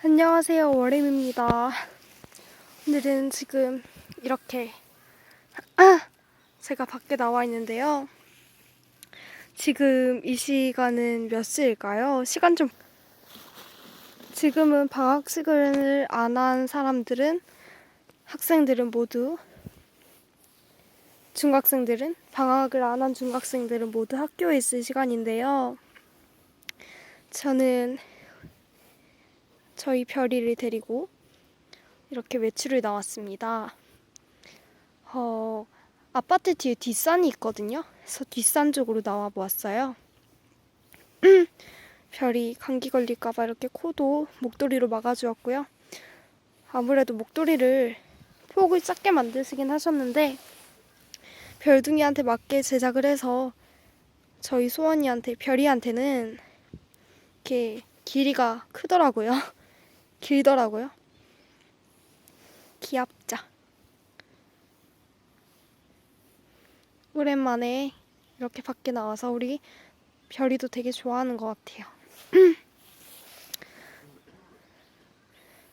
안녕하세요. 월임입니다. 오늘은 지금 이렇게 제가 밖에 나와 있는데요. 지금 이 시간은 몇 시일까요? 시간 좀 지금은 방학식을 안 한 사람들은 학생들은 모두 중학생들은 방학을 안 한 중학생들은 모두 학교에 있을 시간인데요. 저는 저희 별이를 데리고 이렇게 외출을 나왔습니다. 어, 아파트 뒤에 뒷산이 있거든요. 그래서 뒷산 쪽으로 나와 보았어요. 별이 감기 걸릴까봐 이렇게 코도 목도리로 막아주었고요. 아무래도 목도리를 폭을 작게 만드시긴 하셨는데 별둥이한테 맞게 제작을 해서 저희 소원이한테 별이한테는 이렇게 길이가 크더라고요. 길더라고요. 귀엽죠. 오랜만에 이렇게 밖에 나와서 우리 별이도 되게 좋아하는 것 같아요.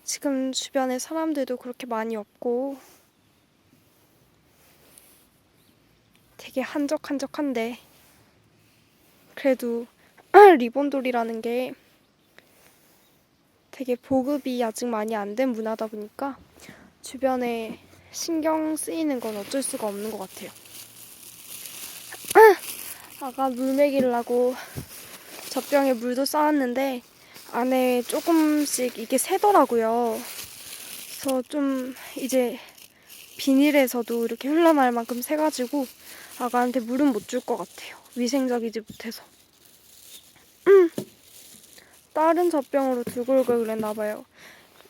지금 주변에 사람들도 그렇게 많이 없고 되게 한적한적한데 그래도 리본돌이라는 게 되게 보급이 아직 많이 안 된 문화다 보니까 주변에 신경 쓰이는 건 어쩔 수가 없는 것 같아요. 아가 물 먹이려고 젖병에 물도 쌓았는데 안에 조금씩 이게 새더라고요. 그래서 좀 이제 비닐에서도 이렇게 흘러날 만큼 새가지고 아가한테 물은 못 줄 것 같아요. 위생적이지 못해서. 다른 젖병으로 들고 올걸 그랬나 봐요.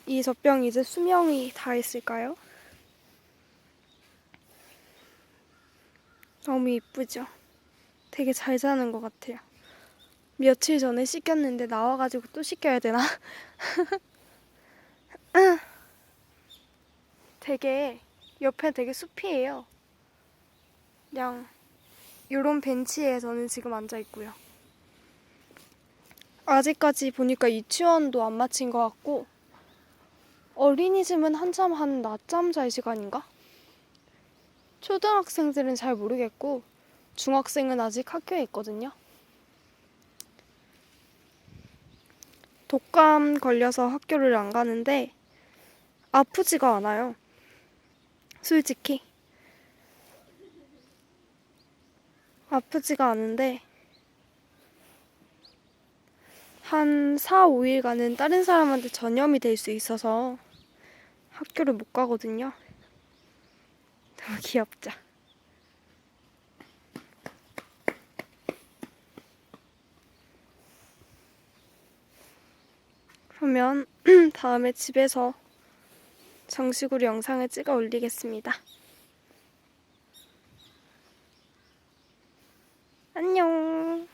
이 젖병이 이제 수명이 다 있을까요? 너무 이쁘죠? 되게 잘 자는 것 같아요. 며칠 전에 씻겼는데 나와가지고 또 씻겨야 되나? 되게 옆에 되게 숲이에요. 그냥 요런 벤치에 저는 지금 앉아 있고요. 아직까지 보니까 유치원도 안 마친 것 같고 어린이집은 한참 한 낮잠 잘 시간인가? 초등학생들은 잘 모르겠고 중학생은 아직 학교에 있거든요. 독감 걸려서 학교를 안 가는데 아프지가 않아요. 솔직히. 아프지가 않은데 한 4, 5일간은 다른 사람한테 전염이 될 수 있어서 학교를 못 가거든요. 너무 귀엽죠? 그러면 다음에 집에서 정식으로 영상을 찍어 올리겠습니다. 안녕.